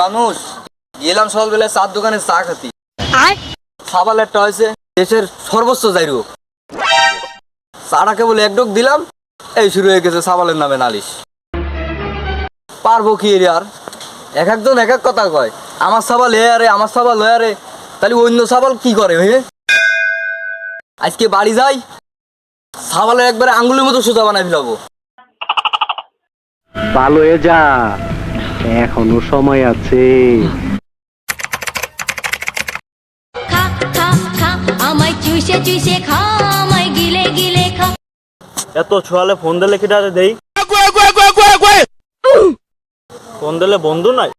মানুষ। গেলাম সকালবেলা চার দোকানে চা খাতি। সাবালেরটা হয়েছে দেশের সর্বোচ্চ জাইরু চাটা কেবল এক ডোক দিলাম এই শুরু হয়ে গেছে সাবালের নামে নালিশ। পারব কি আর? এক একজন এক এক কথা কয় আমার সাবাল এ আরে আমার সাবাল এ আরে তাহলে অন্য সাবাল কি করে হে? আজকে বাড়ি যাই সাবালের একবারে আঙ্গুলের মতো সোজা বানাই ফেলাবো। ভালো হয়ে যা। এখনও সময় আছে। খা খা খা আমায় চুষে চুষে খা আমায় গিলে গিলে খা। এত ছোয়ালে ফোন দিলে কি কিটা দেই? ফোন দিলে বন্ধু নাই?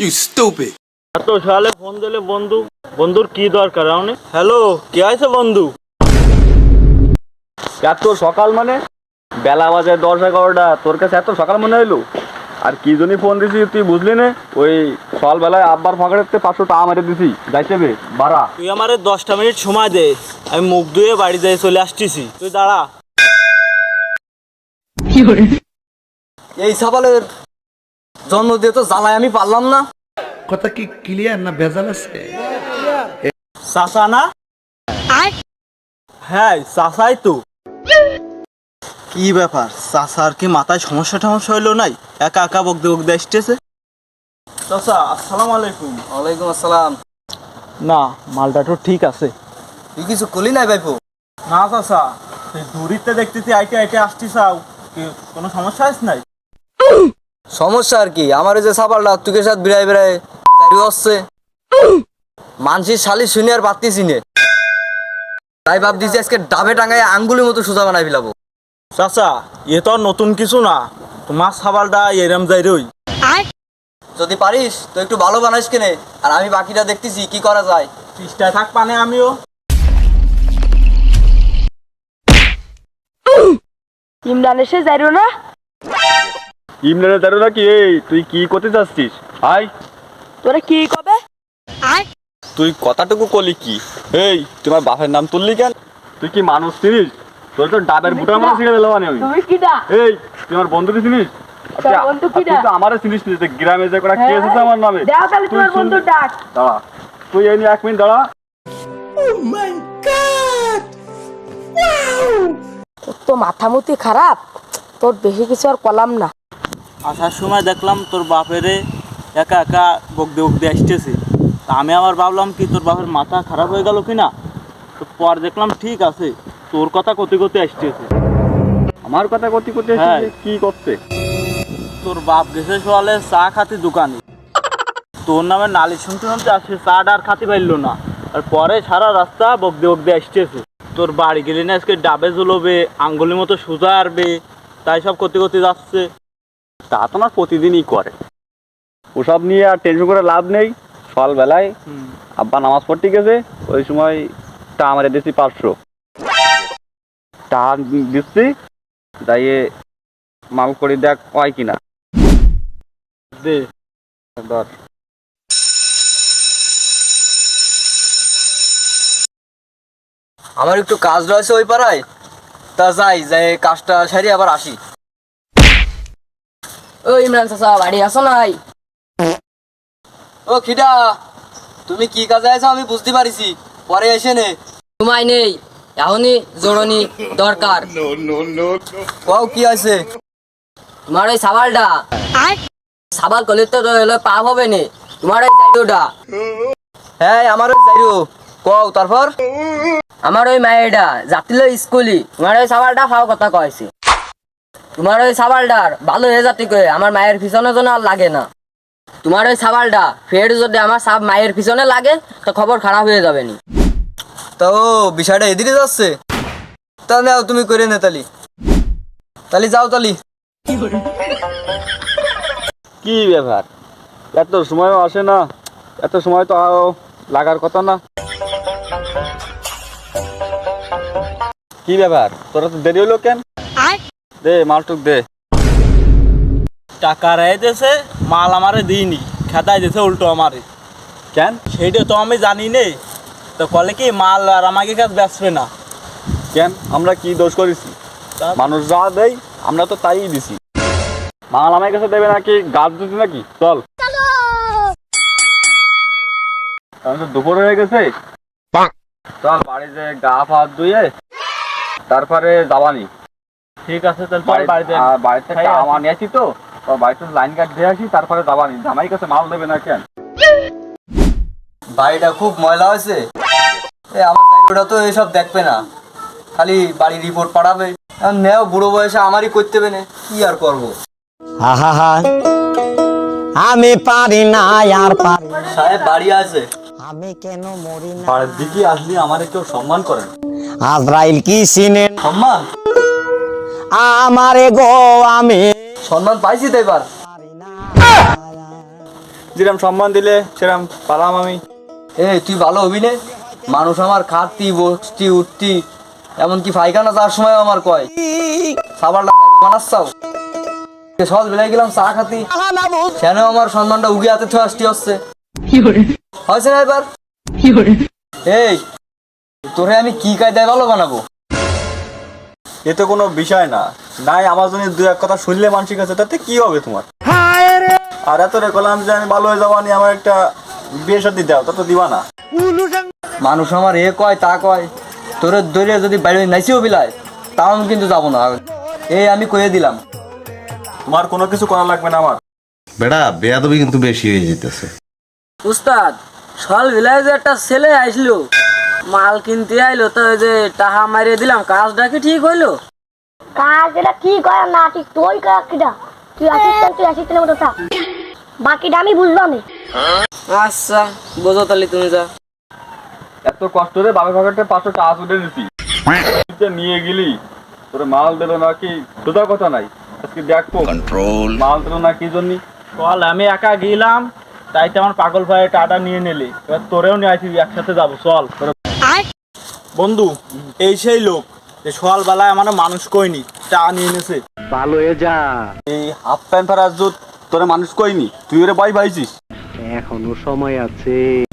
You stupid. এত ছোয়ালে ফোন দিলে বন্ধু বন্ধুর কি দরকার আপনি হ্যালো কে আছে বন্ধু? এত সকাল মানে? বেলা বাজে দশ এগারোটা তোর কাছে এত সকাল মনে হইল? আর কি জন্য ফোন দিছি তুই বুঝলি না? ওই সকালবেলায় আব্বার ফাঁকড়াতে পাঁচশো টাকা মারে দিছি। যাইতে বে বাড়া। তুই আমারে দশটা মিনিট সময় দে। আমি মুখ ধুয়ে বাড়ি যাই চলে আসতেছি। তুই দাঁড়া। এই সাবালের জন্ম দিয়ে তো জ্বালায় আমি পারলাম না। কথা কি ক্লিয়ার না ভেজাল আছে? চাচা না? হ্যাঁ চাচাই তো। কি ব্যাপার? চাচার কি মাথায় সমস্যা টমস্যা হইল নাই? একা একা বকতে বকতে আসতেছে? চাচা আসসালামু আলাইকুম। ওয়ালাইকুম আসসালাম। না মালটা তো ঠিক আছে। তুই কিছু কলি নাই ভাইপো? না চাচা। তুই দূরিতে দেখতেছি আইটে আইটে আসছি চাও কোনো সমস্যা আছে নাই? সমস্যা আর কি? আমার এই যে সাবালটা তুকে সাথে বিড়াই বিড়াই দাঁড়ি হচ্ছে মানসির শালি শুনে আর পারতেছি নে। তাই ভাব দিছি আজকে ডাবে টাঙ্গায় আঙ্গুলের মতো সোজা বানাই ফেলাবো। চাচা এ তো আর নতুন কিছু না। তোমার সাবালটা এরম যাই রই। যদি পারিস তো একটু ভালো বানাইস কেনে। আর আমি বাকিটা দেখতেছি কি করা যায়। চেষ্টায় থাক পানে আমিও। ইমরান এসে যাইরো না? ইমরানের দাঁড়ো নাকি এই তুই কি করতে চাচ্ছিস আই তোরা কি কবে? তুই কথাটুকু কলি কি? এই তোমার বাপের নাম তুললি কেন? তুই কি মানুষ চিনিস তোর তো ডাবের বুটার মানে শিখে দিলাম আমি তুমি কিডা? এই তুই আমার বন্ধু চিনিস? বন্ধু তুই কিডা? তো আমারও চিনিস না যে গ্রামে যে কটা কেস আছে আমার নামে। দাও তাহলে তোমার বন্ধু ডাক। দাঁড়া। তুই এই নিয়ে এক মিনিট দাঁড়া। তোর তো মাথামুতি খারাপ। তোর বেশি কিছু আর কলাম না। আসার সময় দেখলাম তোর বাপেরে একা একা বকতে বকতে আসতেছে। আমি আবার ভাবলাম কি তোর বাপের মাথা খারাপ হয়ে গেল কিনা? তো পর দেখলাম ঠিক আছে। তোর কথা কতে কতে আসছে আমার কথা করতে করতে হ্যাঁ। এসেছিস, কি করতে তোর বাপ গেছে সোয়ালে চা খাতি দোকানে। তোর নামে নালি শুনতে শুনতে আসছে চাটা আর খাতি পারল না। আর পরে সারা রাস্তা বকতে বকতে আসতেছে তোর বাড়ি গেলে না আজকে ডাবে জ্বলবে আঙ্গুলির মতো সোজা আরবে তাই সব করতে করতে যাচ্ছে। তা তো আমার প্রতিদিনই করে। ওসব নিয়ে আর টেনশন করে লাভ নেই। সকালবেলায় আব্বা নামাজ পড়তে গেছে ওই সময় টা আমারে দিচ্ছি পাঁচশো। দিচ্ছি যাইয়ে মাল করে দেখ হয় কিনা। দে ধর। আমার একটু কাজ রয়েছে ওই পাড়ায় তা যাই যাই কাজটা সারি আবার আসি। ও ইমরান চাচা বাড়ি আসো নাই? ও খিদা তুমি কি কাজে আছো আমি বুঝতে পারিছি পরে এসে নে। তোমায় নেই। এখনই জোড়নি দরকার। কও কি আছে তোমার ওই সাবালটা? সাবাল করলে তো হলো পাপ হবে নে। তোমার ওই জায়গাটা হ্যাঁ আমার ওই যাইরো কও তারপর? আমার ওই মায়েরটা যাতিল স্কুলি তোমার ওই সাবালটা ফাও কথা কয়েছে তোমার ওই সাবালটার ভালো হয়ে যাতে করে আমার মায়ের পিছনে যেন আর লাগে না। তোমার ওই সাবালটা ফের যদি আমার সাব মায়ের পিছনে লাগে তো খবর খারাপ হয়ে যাবে নি। তো বিষয়টা এদিকে যাচ্ছে। তা নাও তুমি করে নে তালি। তালি যাও তালি। কি ব্যাপার? এত সময়ও আসে না। এত সময় তো আরও লাগার কথা না। কি ব্যাপার? তোরা তো দেরি হলো কেন? দে মালটুক দে। টাকা রেয়ে দিয়েছে মাল আমারে দিইনি। খেতায় দিয়েছে উল্টো আমারে। কেন? সেইটা তো আমি জানি নে। তো কলে কি মাল আর আমাকে কাছে বেচবে না? কেন? আমরা কি দোষ করেছি? মানুষ যা দেয় আমরা তো তাই দিছি। মাল আমার কাছে দেবে নাকি? গাছ দিতে নাকি? চল। তো দুপুর হয়ে গেছে। চল বাড়িতে গা হাত ধুয়ে তারপরে যাবানি। ঠিক আছে তাহলে চল বাড়িতে বাড়িতে আমার নিয়ে আসি তো। তো বাড়িতে লাইন কাট দিয়ে আসি তারপরে যাবানি। জামাই কাছে মাল দেবে না কেন? বাড়িটা খুব ময়লা হয়েছে। এ আমার তো এইসব দেখবে না। খালি বাড়ি রিপোর্ট পাঠাবে। নেও বুড়ো বয়সে আমারই করতে হবে না কি আর করব? আহা আমি পারি না আর পারি সাহেব বাড়ি আছে। আমি কেন মরি না? দিকে আসলে আমার কেউ সম্মান করে না। আজরাইল কি চিনেন সম্মান? আমারে গো আমি সম্মান পাইছি তো এবার। যেরকম সম্মান দিলে সেরকম পালাম আমি। এই তুই ভালো হবি নে। মানুষ আমার খাতি বসতি, উঠতি, এমনকি পায়খানা যাওয়ার সময় আমার কয় সাবারটা সল বেলাই গেলাম, চা খাতি। কেন আমার সম্মানটা উগে হাতে থয়ে আসতে হচ্ছে। হয়েছে না এবার? এই, তোরে আমি কি কায়দায় ভালো বানাবো? এ তো কোনো বিষয় না। নাই, আমার জন্য দু এক কথা শুনলে মানসিক আছে, তাতে কি হবে তোমার? আর এত রে কলাম যে আমি ভালো হয়ে যাবানি আমার একটা বিয়ে সাথে দাও, তা তো দিবা না। মানুষ আমার এ কয় তা কয়। তোরে দৈরে যদি বাইরে নাইছিও বিলায় তাও আমি কিন্তু যাব না। এই আমি কয়ে দিলাম। তোমার কোনো কিছু করা লাগবে না আমার। বেড়া বেয়াদবি কিন্তু বেশি হয়ে যেতেছে। উস্তাদ সল ভিলায় যে একটা ছেলে আইছিল মাল কিনতে আইলো তো ওই যে টাহা মারিয়ে দিলাম কাজটা কি ঠিক হইল? কাজ এটা কি করে না ঠিক তুই কর কিটা তুই অ্যাসিস্ট্যান্ট তুই মতো থাক। বাকিটা আমি বুঝলাম না আচ্ছা বোঝো তাহলে তুমি যা। এত কষ্ট রে বাবা পকেটে পাঁচশো টাকা তুলে নিছি নিয়ে গেলি তোর মাল দিল না কি? সোজা কথা নাই। আজকে দেখব কন্ট্রোল মাল দিল না কি জন্য? চল আমি একা গেলাম তাই তো আমার পাগল ভাই টাটা নিয়ে নিলি। এবার তোরেও নিয়ে আসি একসাথে যাব চল। বন্ধু এই সেই লোক যে সকাল বেলায় আমার মানুষ কইনি চা নিয়ে এনেছে। এই হাফ প্যান্ট ফারাজ জুত তোরে মানুষ কইনি তুই ওরে বাই পাইছিস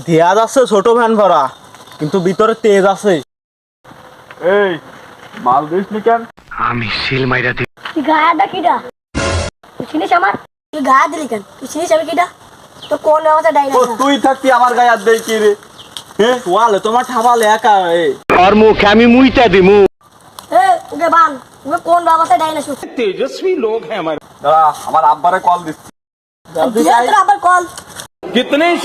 দেয়া যাচ্ছে ছোট ভ্যান ভরা কিন্তু ভিতরে তেজ আছে। এই মাল দিস নি কেন তুই গায়াটা কিটা তুই চিনিস আমার? তুই গায়া দিলি কেন? তুই চিনিস আমি কিটা তোর কোন ব্যবস্থা ডাই ও তুই থাকতি আমার গায়ে দেয় কি রে? হ্যাঁ তোয়ালে তোমার ঠাবাল একা এ। আর মুখ আমি মুইতা দিমু। এ ওকে বান ওকে কোন ব্যবস্থা ডাই না শুন তেজস্বী লোক দাঁড়া আমার। আব্বারে কল দিচ্ছি। তুই তোর আবার কল। হৃদয়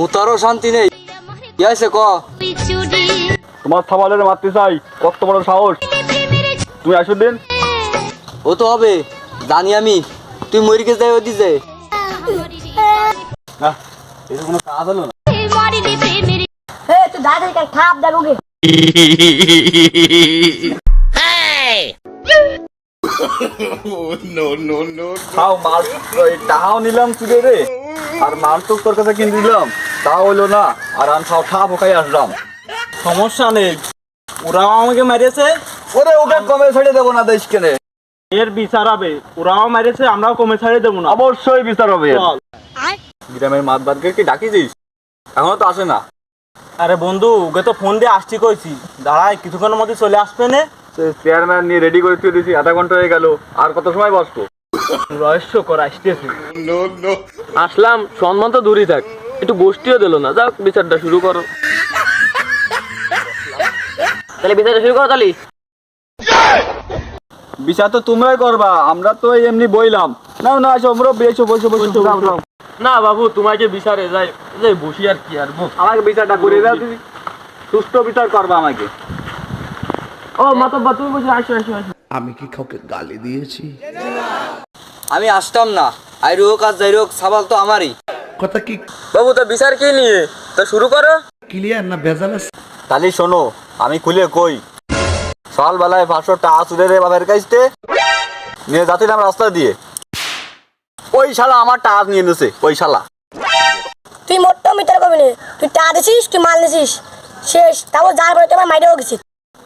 মুতারও শান্তি নেই। কি আছে ক? তোমার থাবালের মারতে চাই কত বড় সাহস। তুমি আসো দিন। ও তো হবে জানি আমি। তুই মরি মরিকে যাই ওই দিছে না এটা কোনো কাজ হলো না। খাও মাল টাকাও নিলাম রে। আর মাল তো তোর কাছে কিনে দিলাম। তাও হলো না আর আমি খাও ঠা ফোকাই আসলাম। সমস্যা নেই। ওরাও আমাকে মেরেছে ওরে ওকে কমে ছেড়ে দেবো না দেশ কেনে এর বিচার হবে। ওরাও মেরেছে আমরাও কমে ছাড়ে দেবো না। অবশ্যই বিচার হবে। গ্রামের মাত বাদকে কি ডাকিছিস? এখনও তো আসে না। আরে বন্ধু ওকে তো ফোন দিয়ে আসছি কইছি। দাঁড়াই কিছুক্ষণের মধ্যে চলে আসবে না। চেয়ারম্যান নিয়ে রেডি করে তুই দিয়েছি আধা ঘণ্টা হয়ে গেল। আর কত সময় বসবো? রহস্য করা আসতেছি। আসলাম সম্মান তো দূরই থাক। একটু গোষ্ঠীও দিল না। যাক বিচারটা শুরু করো। তাহলে বিচারটা শুরু করো তাহলে। বিচার তো তোমরাই করবা আমরা তো এমনি বইলাম। না না আসো আমরা বেসো বসো। বসো। না বাবু তোমাকে বিচারে যাই যাই বসি আর কি আর আমাকে বিচারটা করে দাও তুমি। সুস্থ বিচার করবা আমাকে। ও মাতব্বা তুমি বসে আসো আসো আসো। আমি কি কাউকে গালি দিয়েছি? আমি আসতাম না। আই হোক আর যাই হোক সাবাল তো আমারই। কথা কি বাবু তো বিচার কি নিয়ে? তা শুরু করো। ক্লিয়ার না ভেজাল আছে? তাহলে শোনো আমি খুলে কই। সকালবেলায় পাঁচশো টাকা তুলে রে বাবার কাছতে নিয়ে যাচ্ছিলাম রাস্তা দিয়ে। ওই শালা আমার টাকা নিয়ে নিছে ওই শালা। তুই মোট্ট মিটার করবি না। তুই টা দিছিস তুই মাল নিছিস? শেষ তাও যার পরে তোমার মাইরেও গেছিস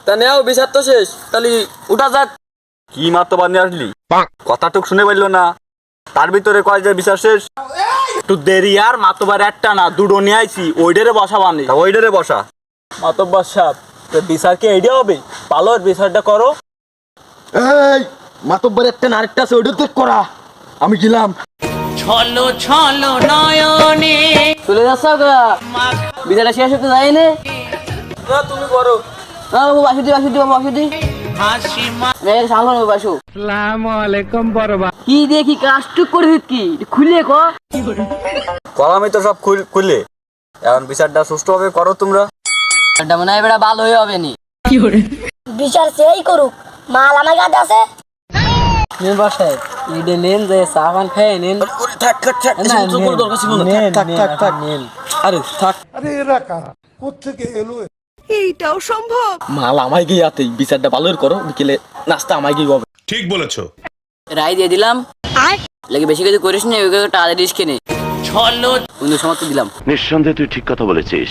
তা নেও বিচার তো শেষ। তাহলে উঠা যাক। কি মাত্র বানিয়ে আসলি? কথাটুক শুনে পারল না। তার ভিতরে কয় যে বিচার শেষ? একটু দেরি আর মাতবার একটা না দুটো নিয়ে আইছি ওইটারে বসাবানি তা ওইটারে বসা। মাতব্বার সাহেব তো বিচার কি এইটা হবে? পালো বিচারটা করো। এই মাতব্বর একটা না আরেকটা আছে ওইটা তো করা। আমি গেলাম। চলে যাচ্ছ গা। বিচারটা শেষ হতে যায়নি? তুমি করো। না বাবু বাসু দি বাসু দি বাবু বাসু দি মেয়ের সামনে বাবু বাসু। কি দিয়ে কাজটুক করে কি? খুলে ক। কলামই তো সব খুলে এখন বিচারটা সুষ্ঠুভাবে করো তোমরা। এটা মনে হয় এবার ভালো হয়ে হবে নি। বিচার সেই করুক মাল আমার কাছে আছে। মেম্বার সাহেব ইডে নেন যে চা খেয়ে নেন। থাক থাক থাক না, নেন, থাক থাক থাক থাক। নেন। আরে থাক। মাল আমায় গিয়ে আতে বিচারটা ভালো করো বিকেলে নাস্তা আমায় গিয়ে হবে। ঠিক বলেছ। রায় দিয়ে দিলাম। আর? লাগে বেশি কিছু করিস না ওই টাকা দিস কিনে ছলো অন্য সমাপ্ত দিলাম। নিঃসন্দেহে তুই ঠিক কথা বলেছিস।